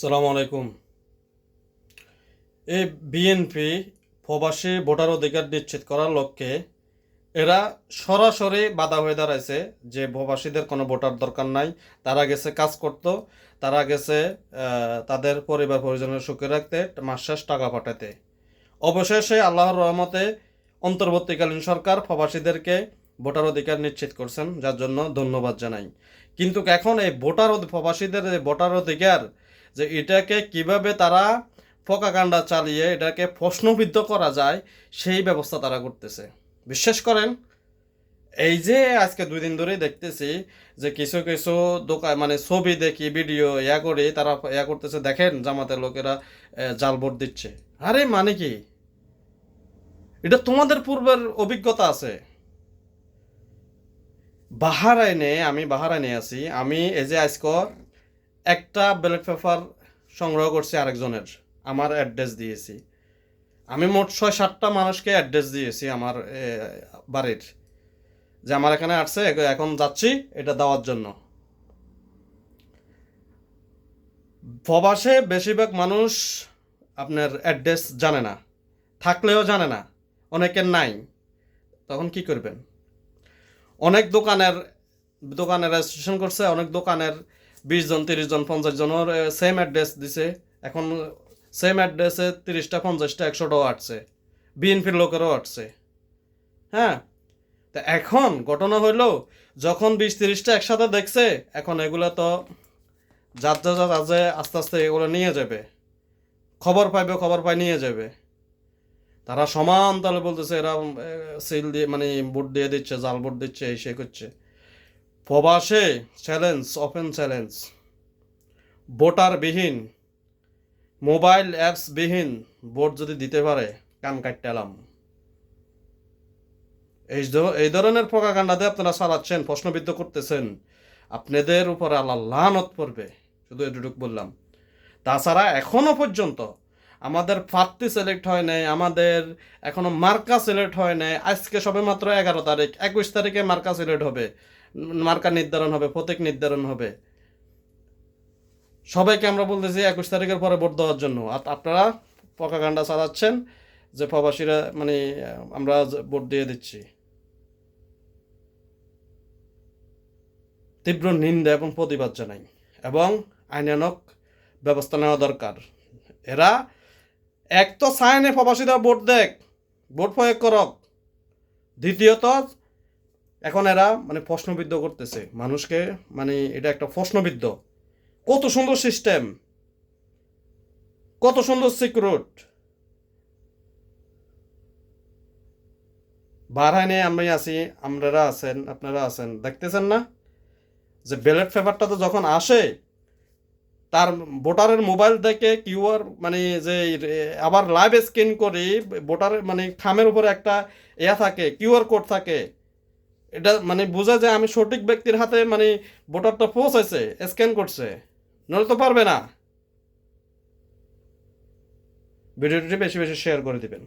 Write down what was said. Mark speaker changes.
Speaker 1: সালাম আলাইকুম। এই বিএনপি প্রবাসী ভোটার অধিকার নিশ্চিত করার লক্ষ্যে এরা সরাসরি বাধা হয়ে দাঁড়াইছে যে প্রবাসীদের কোনো ভোটার দরকার নাই। তারা গেছে কাজ করত, তারা গেছে তাদের পরিবার পরিজনের সুখে রাখতে, মাস শেষ টাকা পাঠাতে অবশেষে আল্লাহর রহমতে অন্তর্বর্তীকালীন সরকার প্রবাসীদেরকে ভোটার অধিকার নিশ্চিত করছেন, যার জন্য ধন্যবাদ জানাই। কিন্তু এখন এই ভোটার প্রবাসীদের ভোটার অধিকার যে এটাকে কীভাবে তারা প্রকাকাণ্ডা চালিয়ে এটাকে প্রশ্নবিদ্ধ করা যায়, সেই ব্যবস্থা তারা করতেছে। বিশ্বাস করেন, এই যে আজকে দুই দিন ধরেই দেখতেছি যে কিছু কিছু দোকান মানে ছবি দেখি, ভিডিও, ইয়া করে, তারা ইয়া করতেছে, দেখেন জামাতের লোকেরা জাল ভোট দিচ্ছে। আরে মানে কি? এটা তোমাদের পূর্বের অভিজ্ঞতা আছে। বাহারাইনে, আমি বাহারাইনে আছি, আমি এই যে আজকে একটা ব্যালট পেপার সংগ্রহ করছি আরেকজনের, আমার অ্যাড্রেস দিয়েছি। আমি মোট ছয়, সাতটা মানুষকে অ্যাড্রেস দিয়েছি আমার বাড়ির। যে আমার এখানে আসছে এখন যাচ্ছি এটা দেওয়ার জন্য। প্রবাসে বেশিরভাগ মানুষ আপনার অ্যাড্রেস জানে না, থাকলেও জানে না অনেকের নাই। তখন কি করবেন? অনেক দোকানের দোকানের রেজিস্ট্রেশন করছে, অনেক দোকানের বিশ জন, তিরিশ জন, পঞ্চাশ জনের সেম অ্যাড্রেস দিছে। এখন সেম অ্যাড্রেসে তিরিশটা, পঞ্চাশটা, একশোটাও আটছে বিএনপির লোকেরও আটছে হ্যাঁ? তা এখন ঘটনা হইল, যখন বিশ, তিরিশটা একসাথে দেখছে, এখন এগুলো তো যার যা যা আছে আস্তে আস্তে এগুলো নিয়ে যাবে। খবর পাইবে, খবর পাই নিয়ে যাবে। তারা সমান তাহলে বলতেছে, এরা সিল দিয়ে মানে ভোট দিয়ে দিচ্ছে, জাল ভোট দিচ্ছে, এই সে করছে। প্রবাসে চ্যালেঞ্জ ওপেন চ্যালেঞ্জ। ভোটারবিহীন, মোবাইল অ্যাপস বিহীন ভোট যদি দিতে পারে, কান কাটতেলাম এই এই ধরনের প্রকাকাণ্ডাতে আপনারা চালাচ্ছেন, প্রশ্নবিদ্ধ করতেছেন। আপনাদের উপরে আল্লাহ লানত পড়বে, শুধু এটুকু বললাম। তাছাড়া এখনও পর্যন্ত আমাদের প্রার্থী সিলেক্ট হয় নাই, আমাদের এখনও মার্কা সিলেক্ট হয় নাই। আজকে সবে মাত্র এগারো তারিখ, একুশ তারিখে মার্কা সিলেক্ট হবে। মার্কা নির্ধারণ হবে, প্রতীক নির্ধারণ হবে। সবাইকে আমরা বলতেছি একুশ তারিখের পরে ভোট দেওয়ার জন্য। আর আপনারা পকাগান্ডা চালাচ্ছেন যে প্রবাসীরা মানে আমরা ভোট দিয়ে দিচ্ছি। তীব্র নিন্দা এবং প্রতিবাদ জানাই এবং আইনানক ব্যবস্থা নেওয়া দরকার। এরা এক তো সায়নে প্রবাসীরা ভোট দেখ, ভোট প্রয়োগ করক। দ্বিতীয়ত এখন এরা মানে প্রশ্নবিদ্ধ করতেছে। মানুষকে মানে এটা একটা প্রশ্নবিদ্ধ। কত সুন্দর সিস্টেম। কত সুন্দর সিকিউরিট বারহাইনে আমি আছি আপনারা আছেন আপনারা আছেন। দেখতেছেন না? যে ব্যালট পেপারটা তো যখন আসে, তার ভোটারের মোবাইল থেকে কিউআর মানে যে, আবার লাইভ স্ক্যান করে, ভোটারের মানে খামের উপরে একটা ইয়া থাকে, কিউআর কোড থাকে। এটা মানে বোঝা যায় আমি সঠিক ব্যক্তির হাতে মানে ভোটারটা পৌঁছাইছে স্ক্যান করছে। নাহলে তো পারবে না। ভিডিওটি বেশি বেশি শেয়ার করে দিবেন।